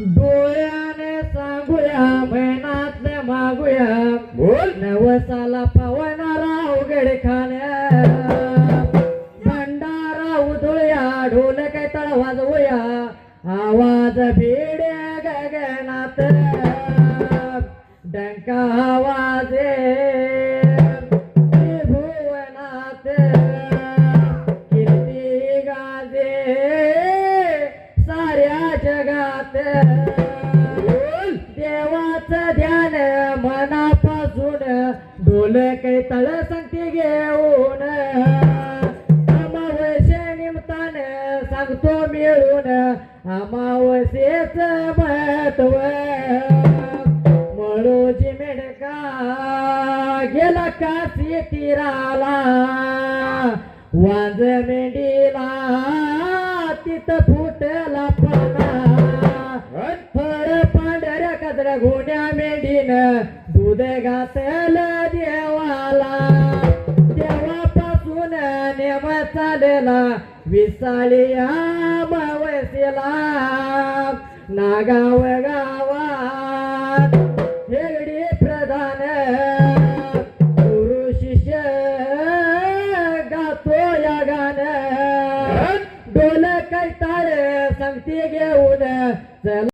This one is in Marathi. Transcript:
डोळ्याने सांगूया महिनातले मागूया. बोल. नवसाला पवनारा उघड खाण्या. भंडारा उधळूया ढोल काय तळ वाजवूया. आवाज भिड्या गगनात. डंका आवाजे जात देवाचं ध्यान मनापासून डोल काही तळ सांगते घेऊन. अमावस्या निमतान सांगतो मिळून अमावस्येच महत्त्व. मळोजी मेढका गेला काशी तीराला. वाज मेंढी कचऱ्या घोड्या मेंढीन दूध घातलं देवाला. तेव्हापासून नेम चालला विसाळी अमावस्येला. नागाव गावात हेगडी प्रधान गुरु शिष्य गातो या गाणं. डोल कैताळ संगती घेऊन